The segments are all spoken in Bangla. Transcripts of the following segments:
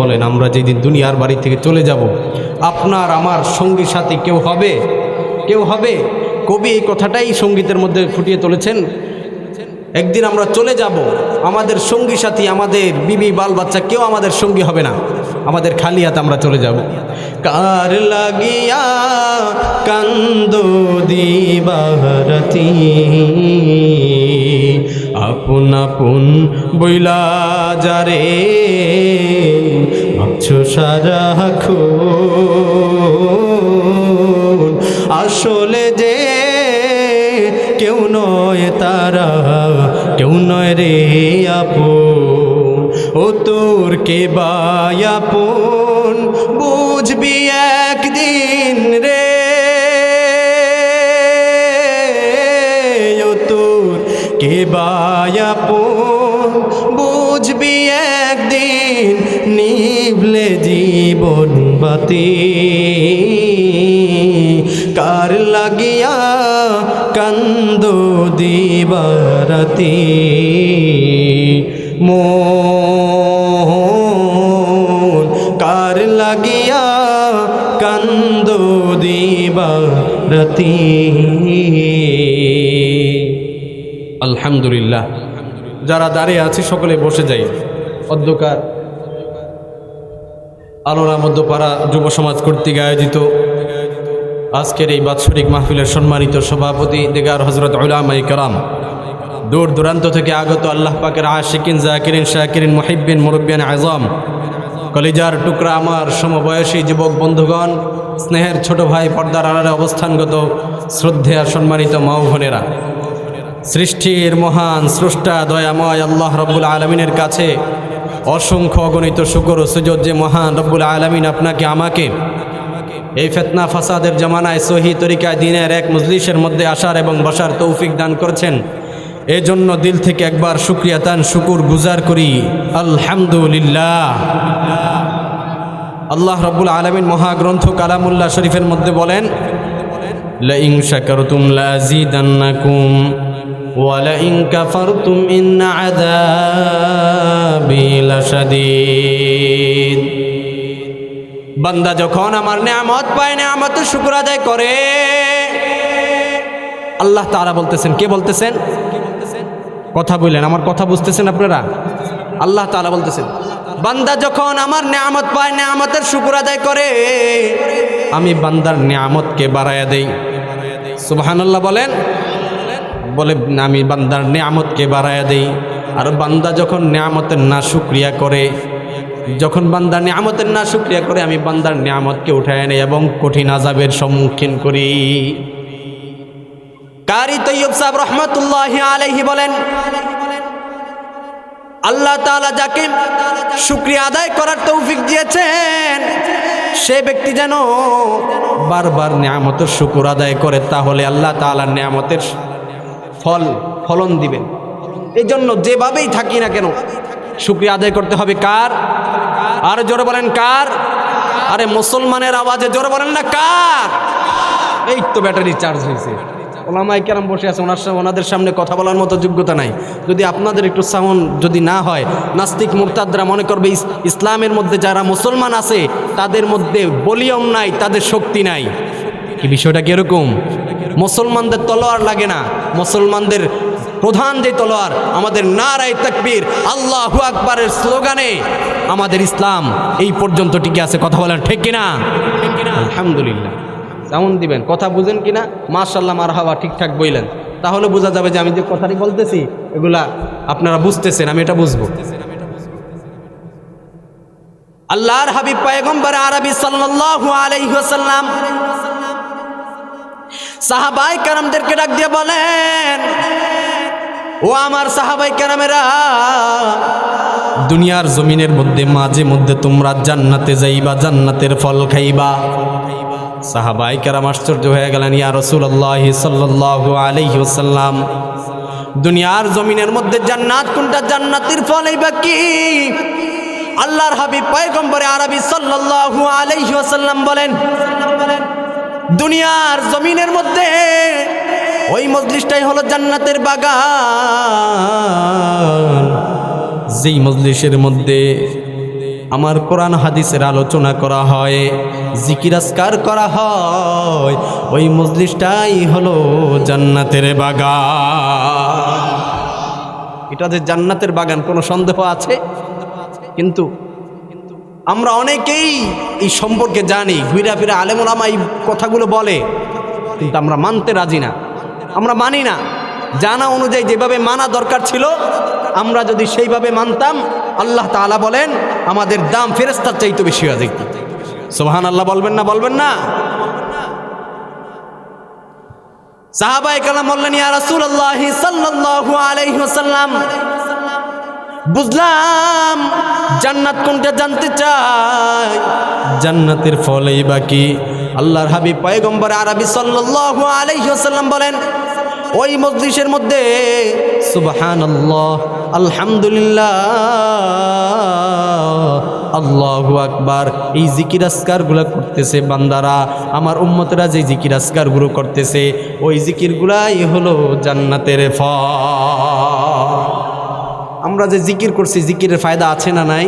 বলেন, আমরা যেদিন দুনিয়ার বাড়ি থেকে চলে যাব, আপনার, আমার সঙ্গী সাথী কেউ হবে? কেউ হবে? কবি এই কথাটাই সঙ্গীতের মধ্যে ফুটিয়ে তুলেছেন। একদিন আমরা চলে যাব, আমাদের সঙ্গী সাথী আমাদের বিবি, বাল বাচ্চা কেউ আমাদের সঙ্গী হবে না। আমাদের খালি হাতে আমরা চলে যাব। কার লাগিয়া কান্দ দিবারতি আপন আপন বইলা যারে, ভাবছ সারা আসলে যে কেউ নয় তারা, কেউ নয় রে আপন। ও তোর কে বায়াপন বুঝবি একদিন রে। ও তোর কে বায়াপন বুঝবি একদিন নিভলে জীবন বাতি কার লাগিয়া কান্দ দিবারতি? মন আলহামদুলিল্লাহ। যারা দাঁড়িয়ে আছে, সকলে বসে যাই। অধ্যকার আলোরা মধ্যপাড়া যুব সমাজ কর্তৃক আয়োজিত আজকের এই বাৎসরিক মাহফিলের সম্মানিত সভাপতি, দেগার হজরত উলামাই কালাম দূর দূরান্ত থেকে আগত আল্লাহ পাকের আশিকিন, জাকিরিন, শাকিরিন, মুহিব্বিন মুরব্বিয়ান আজম কলিজার টুকরা আমার সমবয়সী যুবক বন্ধুগণ, স্নেহের ছোট ভাই পর্দার আড়ালে অবস্থানগত শ্রদ্ধেয় সম্মানিত মাও বোনেরা। সৃষ্টির মহান স্রষ্টা দয়াময় আল্লাহ রব্বুল আলমিনের কাছে অসংখ্য অগণিত শুকর সুযোগ যে মহান রব্বুল আলমিন আপনাকে, আমাকে এই ফেতনা ফাসাদের জামানায় সহি তরিকায় দিনের এক মজলিসের মধ্যে আসার এবং বসার তৌফিক দান করছেন। এই জন্য দিল থেকে একবার শুক্রিয়া তান শুকুর গুজার করি। আলহামদুলিল্লাহ। আল্লাহ রব্বুল আলমিন মহাগ্রন্থ কালামুল্লাহ শরীফের মধ্যে বলেন لئن شكرتم لازيدنكم ولئن كفرتم إن عذابي لشديد বান্দা যখন আমার নেয়ামত পায় নেয়ামতের শুক্র আদায় করে আল্লাহ তারা বলতেছেন কে বলতেছেন কথা বললেন আমার কথা বুঝতেছেন আপনারা আল্লাহ তাআলা বলতেছেন বান্দা যখন আমার নেয়ামত পায় নেয়ামতের শুক্র আদায় করে আমি বান্দার নেয়ামতকে বাড়াইয়া দেই সুবহানাল্লাহ বলেন, বলে, আমি বান্দার নেয়ামতকে বাড়াইয়া দেই। আর বান্দা যখন নেয়ামতের না শুক্রিয়া করে, যখন বান্দার নিয়ামতের না শুক্রিয়া করে, আমি বান্দার নিয়ামতকে উঠায় নেই এবং কঠিন আজাবের সম্মুখীন করি। কারি তৈয়ব সাহেব রহমতুল্লাহ আলাইহি বলেন, আল্লাহ তাআলা যাকে শুক্রিয়া আদায় করার তৌফিক দিয়েছেন সে ব্যক্তি যেন বারবার নিয়ামতের শুকুর আদায় করে, তাহলে আল্লাহ তালার নিয়ামতের ফল, ফলন দিবেন। এই জন্য যেভাবেই থাকি না কেন, শুক্রিয়া আদায় করতে হবে কার? আর জোরে বলেন কার? আরে মুসলমানের আওয়াজে জোরে বলেন না কার? এই তো ব্যাটারি চার্জ হয়েছে। ওলামাই কেরাম বসে আছে ওনার ওনাদের সামনে কথা বলার মতো যোগ্যতা নাই। যদি আপনাদের একটু সাউন্ড যদি না হয় নাস্তিক মুরতাদরা মনে করবে ইসলামের মধ্যে যারা মুসলমান আছে তাদের মধ্যে বলিয়ম নাই তাদের শক্তি নাই। কি বিষয়টা কীরকম মুসলমানদের তলোয়ার লাগে না। মুসলমানদের প্রধান যে তলোয়ার আমাদের নারায় তাকবীর আল্লাহু আকবারের স্লোগানে আমাদের ইসলাম এই পর্যন্ত টিকে আছে। কথা বলেন ঠিক কিনা? আলহামদুলিল্লাহ। যেমন দিবেন, কথা বুঝেন কি না মাশাল্লাহ মার হাওয়া ঠিকঠাক বইলেন। তাহলে বোঝা যাবে যে আমি যে কথাটি বলতেছি, এগুলা আপনারা বুঝতেছেন, আমি এটা বুঝব। আল্লাহর হাবিব পায়গম্বর আরবি সাল্লাল্লাহু আলাইহি ওয়াসাল্লাম সাহাবাই কারামদেরকে ডাক দিয়ে বলেন, ও আমার সাহাবাই কারামেরা, দুনিয়ার জমিনের মধ্যে, মাঝে মধ্যে তোমরা জান্নাতে যাইবা, জান্নাতের ফল খাইবা। সাহাবাই কেরাম আশ্চর্য হয়ে গেলেন, ইয়া রসুল্লাহ সাল্লাহ আলহি ওসাল্লাম দুনিয়ার জমিনের মধ্যে জান্নাত কোনটা? জান্নাতের ফল এই বাকি। আল্লাহর হাবিব পয়গম্বরে আরবি সাল্লাল্লাহু আলাইহি ওয়াসাল্লাম বলেন, দুনিয়ার জমিনের মধ্যে ওই মজলিসটাই হলো জান্নাতের বাগান। যেই মজলিসের মধ্যে আমার কোরআন হাদিসের আলোচনা করা হয় জিকিরাজকার করা হয়, ওই মজলিসটাই হলো জান্নাতের বাগান। এটা যে জান্নাতের বাগান, কোনো সন্দেহ আছে? কিন্তু আমরা অনেকেই এই সম্পর্কে জানি ঘুরা ফিরে আলেমুলামা এই কথাগুলো বলে, কিন্তু আমরা মানতে রাজি না। আমরা মানি না। জানা অনুযায়ী যেভাবে মানা দরকার ছিল, আমরা যদি সেইভাবে মানতাম, আল্লাহ তাআলা বলেন, আমাদের দাম ফেরেস্তার চাইতে বেশি হয়ে যেত। সোহান আল্লাহ বলবেন না বলবেন না? বললেন বুঝলাম কোনটা জান্নাতের বাকি আরবি সাল্লাল্লাহু আলাইহি বলেন ওই মজলিসের মধ্যে, সুবহানাল্লাহ, আলহামদুলিল্লাহ, আল্লাহু আকবার, এই জিকির আসকারগুলো করতেছে বান্দারা। আমার উম্মতরা যে জিকির আসকারগুলো করতেছে, ওই জিকিরগুলাই হলো জান্নাতের ফ আমরা যে জিকির করছি, জিকিরের ফায়দা আছে না নাই?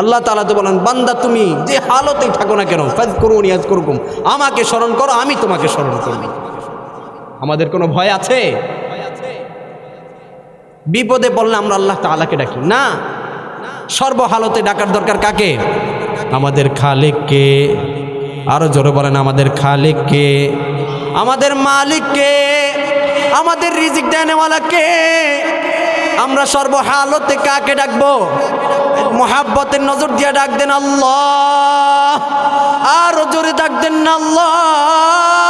আল্লাহ তালা তো বলেন, বান্দা তুমি যে হালতেই থাকো না কেন ফাজ করুন করুকুম আমাকে স্মরণ করো, আমি তোমাকে স্মরণ করব। আমাদের কোনো ভয় আছে? বিপদে পড়লে আমরা আল্লাহ তালাকে ডাকি। না। সর্বহালতে ডাকার দরকার কাকে? আমাদের খালেককে। আরও জোরে বলেন, আমাদের খালেককে। আমাদের মালিককে। আমাদের রিজিক দেনেওয়ালাকে। আমরা সর্বহালতে কাকে ডাকবো? মোহাব্বতের নজর দিয়ে ডাক দেন আল্লাহ। আরও জোরে ডাক দেন আল্লাহ।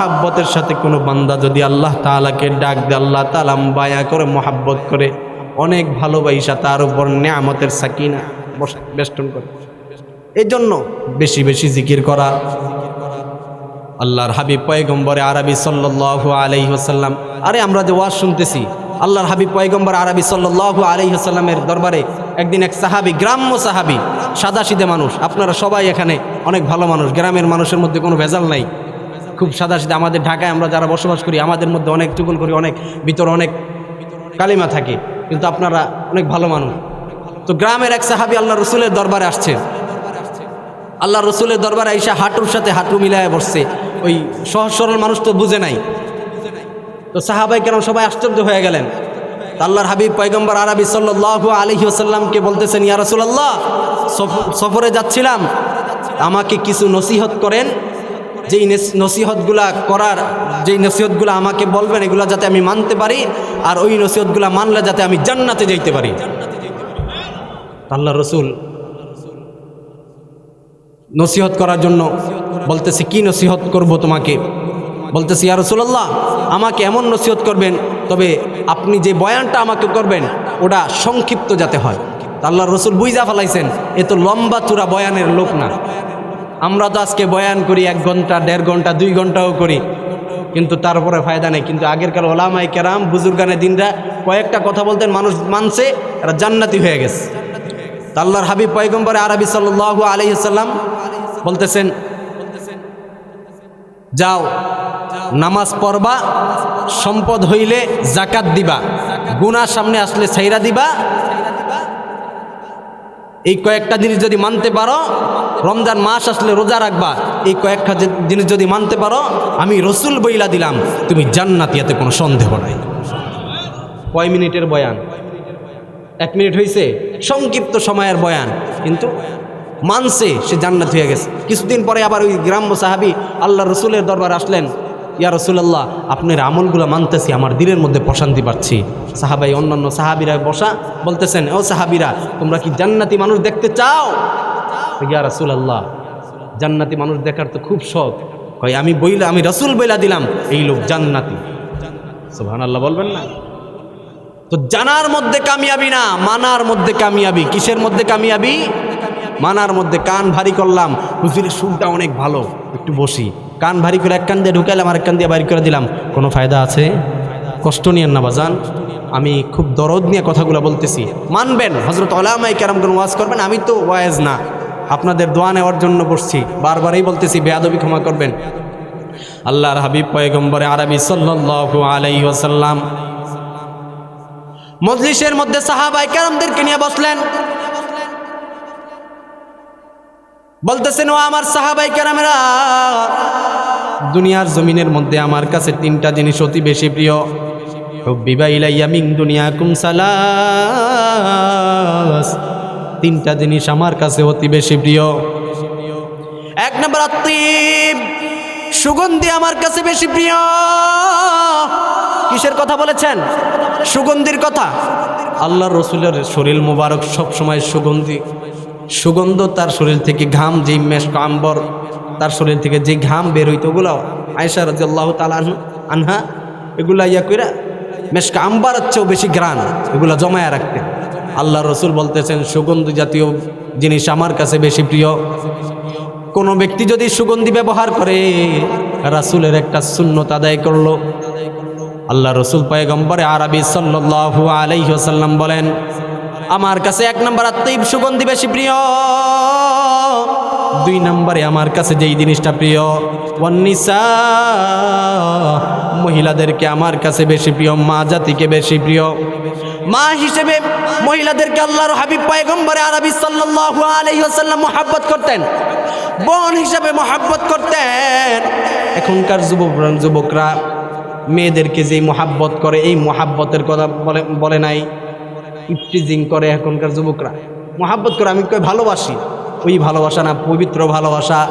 মোহাব্বতের সাথে কোনো বান্দা যদি আল্লাহ তালাকে ডাক দে আল্লাহ তালাম বায়া করে মোহাব্বত করে অনেক ভালোবাসা তার উপর নেয়ামতের সাকিনা বেষ্টন করে। এই জন্য বেশি বেশি জিকির করা। আল্লাহর হাবিব পয়গম্বরে আরবি সাল্লাল্লাহু আলাইহি ওয়াসাল্লাম আরে আমরা যে ওয়াজ শুনতেছি, আল্লাহর হাবিব পয়গম্বর আরবি সাল্লাল্লাহু আলাইহি ওয়াসাল্লামের দরবারে একদিন এক সাহাবি, গ্রাম্য সাহাবী, সাদাসিদে মানুষ, আপনারা সবাই এখানে অনেক ভালো মানুষ, গ্রামের মানুষের মধ্যে কোনো ভেজাল নাই। খুব সাদা সাদাসিদে আমাদের ঢাকায় আমরা যারা বসবাস করি, আমাদের মধ্যে অনেক চুগুল করি, অনেক ভিতরে অনেক কালিমা থাকে, কিন্তু আপনারা অনেক ভালো মানুষ। তো গ্রামের এক সাহাবী আল্লাহ রসুলের দরবারে আসছে। আল্লাহ রসুলের দরবারে আইসা হাঁটুর সাথে হাঁটু মিলায় বসছে। ওই সহজ সরল মানুষ তো বুঝে নাই। তো সাহাবাই কেন সবাই আশ্চর্য হয়ে গেলেন। আল্লাহর হাবিব পয়গম্বর আরবি সাল্লাহ আলহি আসাল্লামকে বলতেছেন, ইয়া রসুল্লাহ সফরে যাচ্ছিলাম। আমাকে কিছু নসিহত করেন যেই নেস- নসিহতগুলা করার, যেই নসিহতগুলো আমাকে বলবেন, এগুলো যাতে আমি মানতে পারি, আর ওই নসিহতগুলো মানলে যাতে আমি জান্নাতে যাইতে পারি। আল্লাহ রসুল নসিহত করার জন্য বলতেছি, কি নসিহত করব তোমাকে? বলতেছি, ইয়া রসুল্লাহ আমাকে এমন নসিহত করবেন, তবে আপনি যে বয়ানটা আমাকে করবেন, ওটা সংক্ষিপ্ত যাতে হয়। আল্লাহ রসুল বুঝা ফেলাইছেন, এ তো লম্বা চূড়া বয়ানের লোক না। আমরা তো আজকে বয়ান করি এক ঘণ্টা, দেড় ঘণ্টা, দুই ঘন্টাও করি। কিন্তু তারপরে ফায়দা নেই। কিন্তু আগেরকার ওলামাই কেরাম, বুজুর্গানে দিনরা কয়েকটা কথা বলতেন, মানুষ মানছে, এরা জান্নাতি হয়ে গেছে। তা আল্লাহর হাবিব পয়গম্বর আরবি সাল্লাল্লাহু আলাইহি সাল্লাম বলতেছেন, যাও, নামাজ পড়বা, সম্পদ হইলে জাকাত দিবা, গুনাহ সামনে আসলে ছাইরা দিবা এই কয়েকটা জিনিস যদি মানতে পারো, রমজান মাস আসলে রোজা রাখবা। এই কয়েকটা জিনিস যদি মানতে পারো, আমি রসুল বইলা দিলাম, তুমি জান্নাতিয়াতে কোনো সন্দেহ নাই। কয় মিনিটের বয়ান? এক মিনিট হয়েছে সংক্ষিপ্ত সময়ের বয়ান। কিন্তু মানছে, সে জান্নাত হয়ে গেছে। কিছুদিন পরে আবার ওই গ্রাম্য সাহাবি আল্লাহ রসুলের দরবার আসলেন। ইয়া রসুলাল্লাহ, আপনার আমলগুলো মানতেছি, আমার দিলের মধ্যে প্রশান্তি পাচ্ছি। সাহাবাই অন্যান্য সাহাবিরা বসা বলতেছেন, ও সাহাবিরা, তোমরা কি জান্নাতি মানুষ দেখতে চাও? ইয়া রসুলাল্লাহ, জান্নাতি মানুষ দেখার তো খুব শখ। কয়, আমি বইলা, আমি রসুল বইলা দিলাম, এই লোক জান্নাতি। সুবহানাল্লাহ বলবেন না? তো জানার মধ্যে কামিয়াবি না, মানার মধ্যে কামিয়াবি। কিসের মধ্যে কামিয়াবি? মানার মধ্যে কান ভারী করলাম। হুজুরের সুরটা অনেক ভালো, একটু বসি। কান ভারী করে এক কান দিয়ে ঢুকাইলাম আর এক কান দিয়ে বাড়ি করে দিলাম। কোনো ফায়দা আছে? কষ্ট নিয়েন না, বাজান। আমি খুব দরদ নিয়ে কথাগুলো বলতেছি। মানবেন হজরত আলামাই কেরাম কোন ওয়াজ করবেন, আমি তো ওয়াজ না। আপনাদের দোয়া নেওয়ার জন্য বসছি। বারবারই বলতেছি, বেয়াদবি ক্ষমা করবেন। আল্লাহর হাবিব পয়গম্বরে আরবি সাল্লাল্লাহু আলাইহি ওয়াসাল্লাম। মজলিসের মধ্যে সাহাবাই কেরামদেরকে নিয়ে বসলেন। বলতেছেন ও আমার সাহাবাই কেরামেরা, দুনিয়ার জমিনের মধ্যে আমার কাছে তিনটা জিনিস অতি বেশি প্রিয়। তিনটা জিনিস আমার কাছে অতি বেশি প্রিয়। এক নম্বর আত্মিব সুগন্ধি আমার কাছে বেশি প্রিয়। কিসের কথা বলেছেন? সুগন্ধির কথা। আল্লাহ রসুলের শরীর মোবারক সবসময় সুগন্ধি। সুগন্ধ তার শরীর থেকে, ঘাম যেই মেশ আম্বর তার শরীর থেকে যে ঘাম বের হইতো ওগুলো আয়সা রাজি আল্লাহ তালা আনহা, এগুলা ইয়া কইরা মেশকা আম্বার চেয়েও বেশি গ্রান এগুলা জমায়া রাখতেন। আল্লাহ রসুল বলতেছেন, সুগন্ধ জাতীয় জিনিস আমার কাছে বেশি প্রিয়। কোনো ব্যক্তি যদি সুগন্ধি ব্যবহার করে, রাসুলের একটা শূন্যত আদায় করল। আল্লাহ রসুল পয়গম্বরে আরবি সাল্লু আলাইসাল্লাম বলেন আমার কাছে এক নম্বর আত্মীব সুগন্ধি বেশি প্রিয়। দুই নম্বরে আমার কাছে যেই জিনিসটা প্রিয়, ওয়ান্নিসা, মহিলাদেরকে আমার কাছে বেশি প্রিয়, মা জাতিকে বেশি প্রিয়। মা হিসেবে মহিলাদেরকে আল্লাহর হাবিব পয়গম্বরে আরবি সাল্লাল্লাহু আলাইহি ওয়াসাল্লাম মোহাব্বত করতেন। বোন হিসেবে মোহাব্বত করতেন। এখনকার যুবক, যুবকরা মেয়েদেরকে যে মোহাব্বত করে, এই মোহাব্বতের কথা বলে বলে নাই। ইফটিজিং করে এখনকার যুবকরা। মোহাব্বত করে, আমি কই ভালোবাসি। ওই ভালোবাসা না, পবিত্র ভালোবাসা।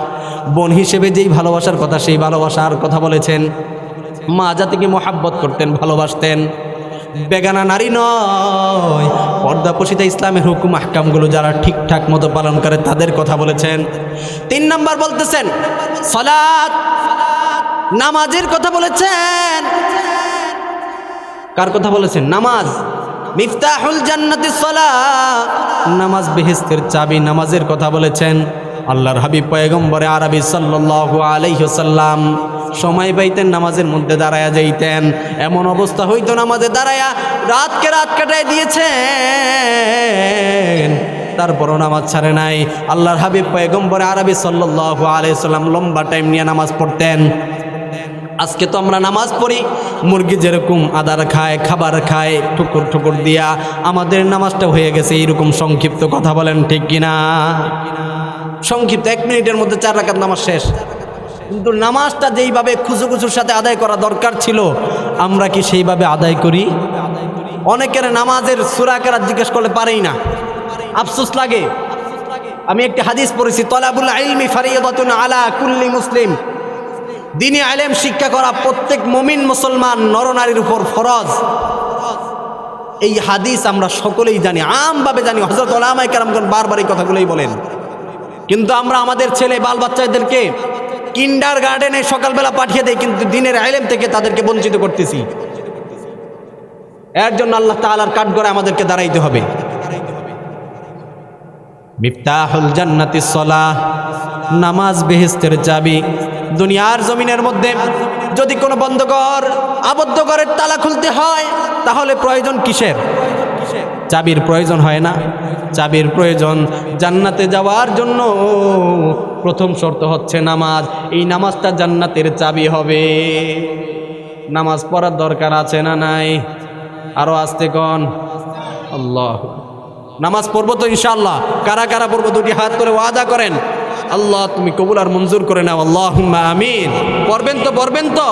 বোন হিসেবে যেই ভালোবাসার কথা, সেই ভালোবাসার কথা বলেছেন। মা জাতিকে মোহাব্বত করতেন, ভালোবাসতেন। বেগানা নারী নয়, পর্দা পশিতা ইসলামের হুকুম, আহকামগুলো যারা ঠিকঠাক মতো পালন করে, তাদের কথা বলেছেন। তিন নাম্বার বলতেছেন সলাৎ নামাজের কথা বলেছেন। কার কথা বলেছেন? নামাজ। মিফতাহুল জান্নাতি সলা। নামাজ বেহেস্তের চাবি নামাজের কথা বলেছেন। আল্লাহর হাবিব পয়গম্বরে আরবি সাল্লাল্লাহু আলাইহি সাল্লাম সময় পাইতেন নামাজের মধ্যে দাঁড়ায়া যাইতেন। এমন অবস্থা হইতো নামাজে দাঁড়ায়া রাতকে রাত কাটায় দিয়েছেন। তারপরও নামাজ ছাড়ে নাই। আল্লাহর হাবিব পয়গম্বরে আরবি সাল্লাল্লাহু আলাইহি সাল্লাম লম্বা টাইম নিয়ে নামাজ পড়তেন। আজকে তো আমরা নামাজ পড়ি। মুরগি যেরকম আদার খায়, খাবার খায়, ঠুকুর ঠুকুর দিয়া আমাদের নামাজটা হয়ে গেছে, এইরকম সংক্ষিপ্ত কথা বলেন ঠিক কিনা? সংক্ষিপ্ত এক মিনিটের মধ্যে চার রাকাত নামাজ শেষ। কিন্তু নামাজটা যেইভাবে খুচু খুচুর সাথে আদায় করা দরকার ছিল, আমরা কি সেইভাবে আদায় করি? অনেকের নামাজের সুরাকেরা জিজ্ঞেস করলে পারেই না। আফসোস লাগে। আমি একটি হাদিস পড়েছি, তলাবুল আইলমি ফারিয়াদাতুন আলা কুল্লি মুসলিম। দিনী আলেম শিক্ষা করা প্রত্যেক মমিন মুসলমান নরনারীর উপর ফরজ। এই হাদিস আমরা সকলেই জানি আমভাবে জানি। হজরত ওলামাই কারামগণ বারবার এই কথাগুলোই বলেন। কিন্তু আমরা আমাদের ছেলে বাল বাচ্চাদেরকে কিন্ডার গার্ডেনে সকালবেলা পাঠিয়ে দেয় কিন্তু দিনের আইলেম থেকে তাদেরকে বঞ্চিত করতেছি। এর জন্য আল্লাহ তালার কাঠগড়ে আমাদেরকে দাঁড়াইতে হবে। মিফতাহুল জান্নাতি সলাহ, নামাজ বেহেস্তের চাবি দুনিয়ার জমিনের মধ্যে যদি কোনো বন্ধঘর আবদ্ধ ঘরের তালা খুলতে হয়, তাহলে প্রয়োজন কিসের? চাবির প্রয়োজন হয় না। চাবির প্রয়োজন জান্নাতে যাওয়ার জন্য। প্রথম শর্ত হচ্ছে নামাজ। এই নামাজটা জান্নাতের চাবি হবে। নামাজ পড়ার দরকার আছে না নাই? আরও আসতে কন? আল্লাহ নামাজ পড়ব তো ইনশাল্লাহ কারা কারা পড়ব? দুটি হাত করে ওয়াদা করেন। আল্লাহ, তুমি কবুল আর মঞ্জুর করে নাও আল্লাহ আমিন। পড়বেন তো পড়বেন তো।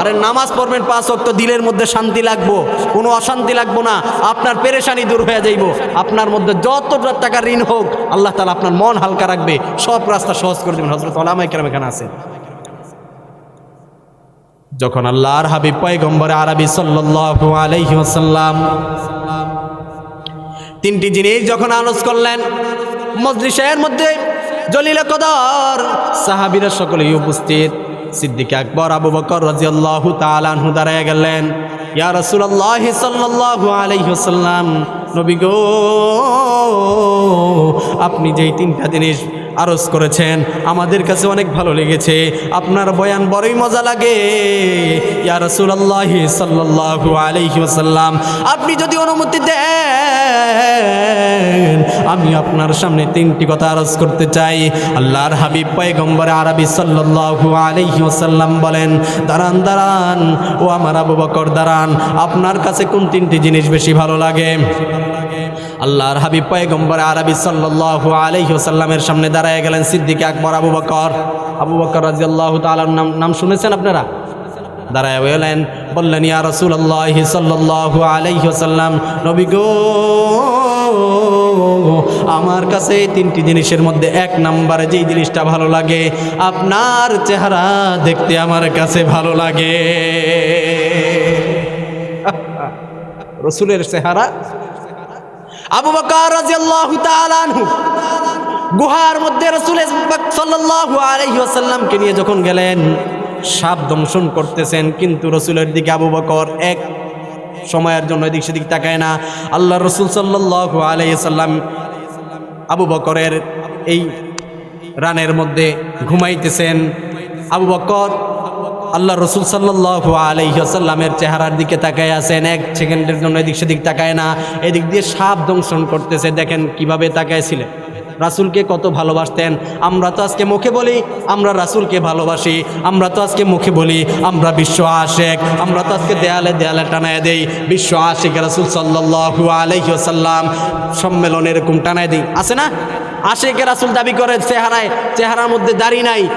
আরে নামাজ পড়বেন, পাঁচ অক্ত দিলের মধ্যে শান্তি লাগবো, কোনো অশান্তি লাগবো না, আপনার পেরেশানি দূর হয়ে যাইব। আপনার মধ্যে যত টাকা ঋণ হোক, আল্লাহ তালা আপনার মন হালকা রাখবে, সব রাস্তা সহজ করে দেবেন। হজরত আলামাই কেরাম এখানে আছেন। যখন আল্লাহর হাবিব পয়গম্বরে আরবি সাল্লাল্লাহু আলাইহি ওয়াসাল্লাম তিনটি জিনিস যখন আলোচ করলেন, মজলিসের মধ্যে জলিল কদর। সাহাবিরা সকলেই উপস্থিত। সিদ্দিক আকবর, আবু বকর রাজিয়াল্লাহু তাআলাহু দাঁড়ায় গেলেন। ইয়া রাসূলুল্লাহ সাল্লাল্লাহু আলাইহি ওয়াসাল্লাম, নবী গো, আপনি যে তিনটা জিনিস আরজ করেছেন। আমাদের কাছে অনেক ভালো লেগেছে। আপনার বয়ান বড়ই মজা লাগে। আপনি যদি অনুমতি দেন, আমি আপনার সামনে তিনটি কথা আরজ করতে চাই। আল্লাহর হাবিব পয়গম্বর আরবি সাল্লাল্লাহু আলাইহি ওয়াসাল্লাম বলেন, দাঁড়ান দাঁড়ান, ও আমার আবু বকর, দাঁড়ান, আপনার কাছে কোন তিনটি জিনিস বেশি ভালো লাগে? আল্লাহর হাবিব পয়গম্বর আরবি সাল্লাল্লাহু আলাইহি ওয়াসাল্লামের সামনে দাঁড়ায় গেলেন সিদ্দিক আকবর আবু বকর। আবু বকর রাদিয়াল্লাহু তাআলার নাম নাম শুনেছেন আপনারা? দাঁড়ায় গেলেন বললেন, ইয়া রাসূলুল্লাহ সাল্লাল্লাহু আলাইহি ওয়াসাল্লাম, নবী গো, আমার কাছে তিনটি জিনিসের মধ্যে এক নম্বরে যেই জিনিসটা ভালো লাগে, আপনার চেহারা দেখতে আমার কাছে ভালো লাগে। রসুলের চেহারা আবু বকর রাদিয়াল্লাহু তাআলা আনহু গুহার মধ্যে রাসূল সাল্লাল্লাহু আলাইহি ওয়াসাল্লামকে নিয়ে যখন গেলেন, সাপ দংশন করতেছেন, কিন্তু রসুলের দিকে আবু বকর এক সময়ের জন্য এদিক সেদিক তাকায় না। আল্লাহ রসুল সাল্লাল্লাহু আলাইহি সাল্লাম আবু বকরের এই রানের মধ্যে ঘুমাইতেছেন। আবু বকর আল্লাহ রসুল সাল্লাল্লাহু আলাইহি আসাল্লামের চেহারার দিকে তাকায় আছেন। এক সেকেন্ডের জন্য এদিক সেদিক তাকায় না। এদিক দিয়ে সাপ দংশন করতেছে। দেখেন কীভাবে তাকায়ছিলেন। রাসুলকে কত ভালোবাসতেন। আমরা তো আজকে মুখে বলি, আমরা রাসুলকে ভালোবাসি। আমরা তো আজকে মুখে বলি, আমরা বিশ্ব আশেক। আমরা তো আজকে দেয়ালে দেয়ালে টানায় দেই, বিশ্ব আশেক রাসুল সাল্লাল্লাহু আলাইহি আসাল্লাম সম্মেলন এরকম টানায় দিই। আছে না? আশেকে রাসুল দাবি করে, চেহারায়, চেহারার মধ্যে দাড়ি নাই।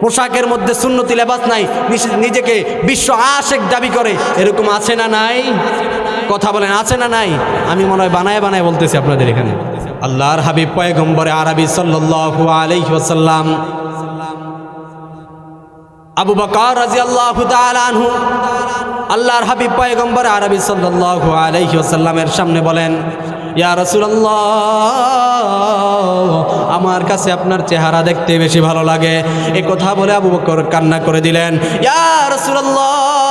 পোশাকের মধ্যে সুন্নতি লেবাস নাই নিজ- নিজেকে বিশ্ব আশেক দাবি করে। এরকম আছে না নাই? কথা বলেন, আছে না নাই? আমি মনে হয় বানায় বানায় বলতেছি আপনাদের এখানে। আল্লাহর হাবিব পয়গম্বরে আরবি সাল্লাল্লাহু আলাইহি ওয়াসাল্লাম। আবু বকর রাদিয়াল্লাহু তাআলা আনহু, আল্লাহর হাবিব পয়গম্বর আরবি সাল্লাল্লাহু আলাইহি ওয়াসাল্লামের সামনে বলেন ইয়া রাসূলুল্লাহ, আমার কাছে আপনার চেহারা দেখতে বেশি ভালো লাগে। এ কথা বলে আবু বকর কান্না করে দিলেন, ইয়া রাসূলুল্লাহ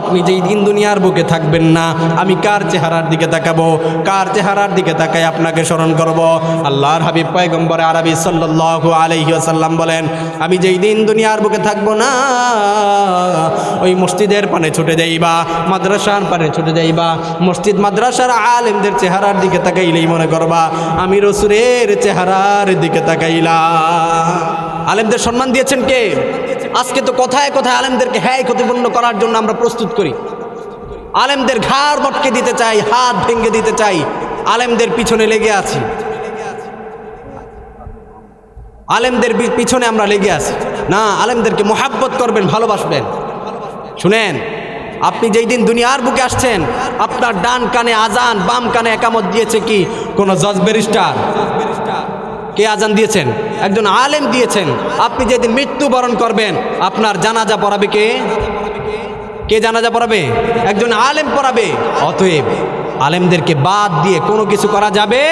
আপনি যেই দিন দুনিয়ার বুকে থাকবেন না, আমি কার চেহারার দিকে তাকাবো? কার চেহারার দিকে তাকাই আপনাকে স্মরণ করব? আল্লাহর হাবিব পয়গম্বর আরবি সাল্লাল্লাহু আলাইহি ওয়াসাল্লাম বলেন, আমি যেই দিন দুনিয়ার বুকে থাকব না, ওই মসজিদের পানে ছুটে যাইবা, মাদ্রাসার পানে ছুটে যাইবা, মসজিদ মাদ্রাসার আলেমদের চেহারার দিকে তাকাইলেই মনে করবা, আমি রসুরের চেহারার দিকে তাকাইলা আলেমদের সম্মান দিয়েছেন কে? আজকে তো কথায় কথায় আলেমদেরকে হ্যায় ক্ষতিপূর্ণ করার জন্য আমরা প্রস্তুত করি। আলেমদের ঘাড় মটকে দিতে চাই, হাত ভেঙে দিতে চাই, আলেমদের পিছনে লেগে আছি। আলেমদের পিছনে আমরা লেগে আছি। না, আলেমদেরকে মোহাব্বত করবেন, ভালোবাসবেন। শুনেন, আপনি যেই দিন দুনিয়ার বুকে আসছেন, আপনার ডান কানে আজান, বাম কানে একামত দিয়েছে কি? কোনো জজ ব্যারিস্টার? কে আজান দিয়েছেন? একজন আলেম দিয়েছেন। আপনি যেদিন মৃত্যুবরণ করবেন, আপনার জানাজা পড়াবে কে? কে জানাজা পড়াবে? একজন আলেম পড়াবে। অতএব আলেমদেরকে বাদ দিয়ে কোনো কিছু করা যাবে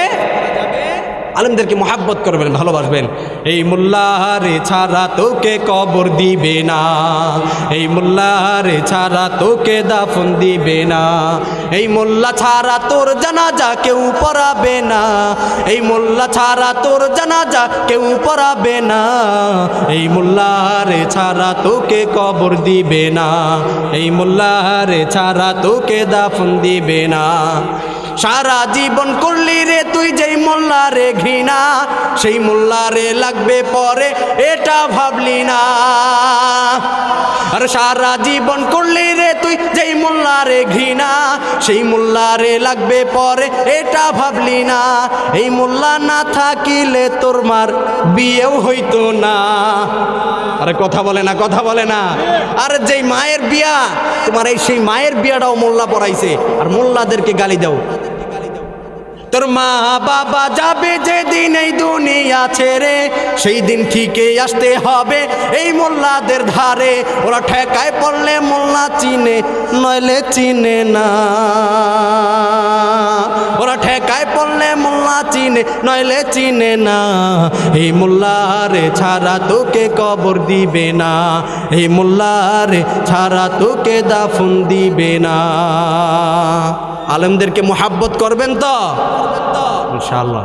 আলেমদেরকে মোহাব্বত করবেন, ভালোবাসবেন। এই মোল্লারে ছাড়া তোকে কবর দিবে না। এই মোল্লারে ছাড়া তোকে দাফন দিবে না। এই মোল্লা ছাড়া তোর জানাজা কেউ পড়াবে না। এই মোল্লা ছাড়া তোর জানাজা কেউ পড়াবে না। এই মোল্লারে ছাড়া তোকে কবর দিবে না। এই মোল্লারে ছাড়া তোকে দাফন দিবে না। সারা জীবন করলি রে, তুই যেই মোল্লারে ঘৃণা, সেই মোল্লারে লাগবে পরে, এটা ভাবলি না। আর সারা জীবন করলি রে, তুই যেই মোল্লারে ঘৃণা, সেই মোল্লারে লাগবে পরে, এটা ভাবলি না। এই মোল্লা না থাকিলে তোর মার বিয়েও হইতো না। আরে কথা বলে না, কথা বলে না। আর যেই মায়ের বিয়া। তোমার এই সেই মায়ের বিয়াটাও মোল্লা পড়াইছে আর মোল্লাদেরকে গালি দাও। তোর মা বাবা যাবে যেদিন এই দুনিয়া ছেড়ে, সেই দিন ঠিকই আসতে হবে এই মোল্লাদের ধারে। ওরা ঠেকায় পড়লে মোল্লা চিনে, নইলে চিনে না। ওরা ঠেকায় পড়লে মোল্লা চিনে, নইলে চিনে না। এই মোল্লারে ছাড়া তোকে কবর দিবে না। এই মোল্লারে ছাড়া তোকে দাফন দিবে না। আলেমদেরকে মোহাব্বত করবেন তো? ইনশাআল্লাহ।